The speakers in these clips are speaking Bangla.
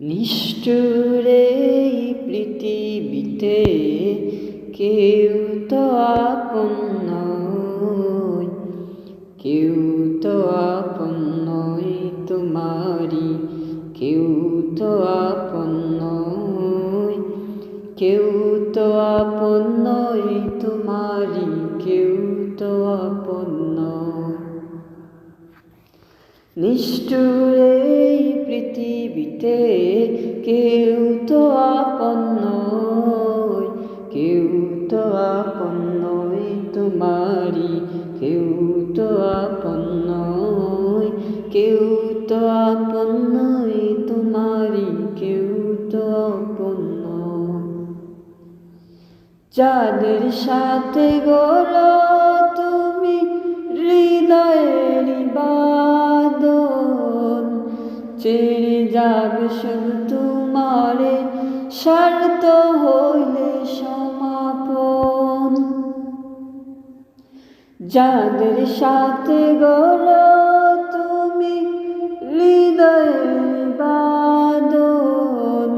নিষ্ঠুরে এই পৃথিবীতে কেউ তো আপন নয়। কেউ তো আপন নয় তোমারি কেউ তো আপন নয়। কেউ তো আপন তোমারি কেউ তো আপন নিষ্ঠুরে পৃথিবীতে কেউ তো আপন নয় কেউ তো আপন নয় তোমারি, কেউ তো আপন নয় কেউ তো আপন নয় তোমারি, কেউ তো আপন যাদের সাথে গড় তুমি হৃদয়ের বাদন ছেড়ে যাবে শুধু তোমারে স্বার্থ হইলে সমাপন। যাদের সাথে গড় তুমি বাদন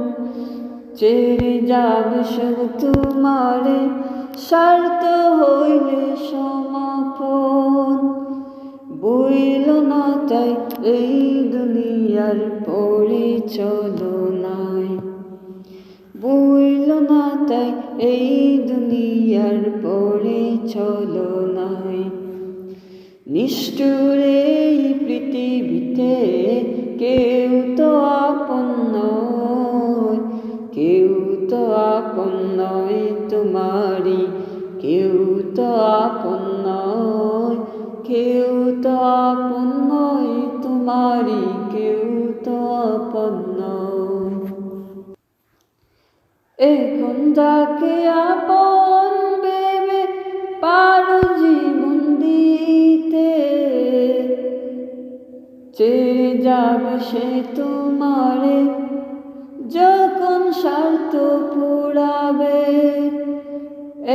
ছেড়ে যাবে শুধু তোমারে স্বার্থ হইলে সমাপন। বইল না তাই এই দুনিয়ার পরিচলনায়। বইল না তাই এই দুনিয়ার পরিচলনায়। নিষ্ঠুরে এই পৃথিবীতে কেউ তো আপন নয়, কেউ তো আপন নয় তোমারি কেউ তো আপন নয়, কেউ তো আপন নয় তোমারি আপন নয় এখন যাকে আপন ভেবে পারো জীবন দিতে। ছেড়ে যাবে সে তোমারে যখন স্বার্থ পুরাবে।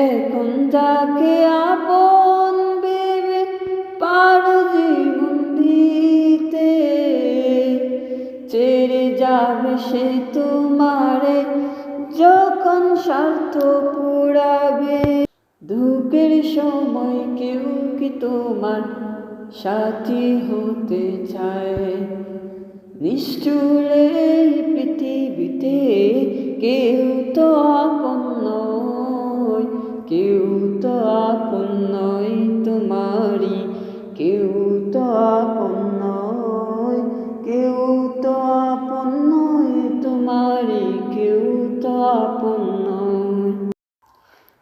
এখন যাকে সে তোমারে, যখন স্বার্থ পুরাবে। দুঃখের সময় কেউ কি তোমার সাথী হতে চায়? নিষ্ঠুরে পৃথিবীতে কেউ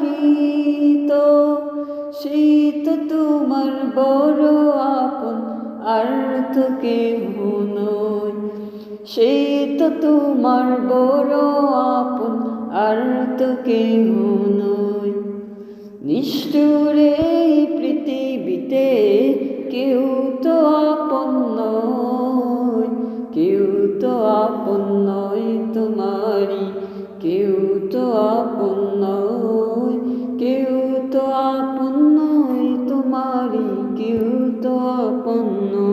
আলোকিত সেই তো তোমার বড় আপন, আর তো কেহ নয় সেই তো তোমার বড় আপন, আর তো কেহ নয় নিষ্ঠুরে পৃথিবীতে কেউ তো আপন নয়, কেউ তো আপন আপন নয় তোমারি কেউ তো আপন নয়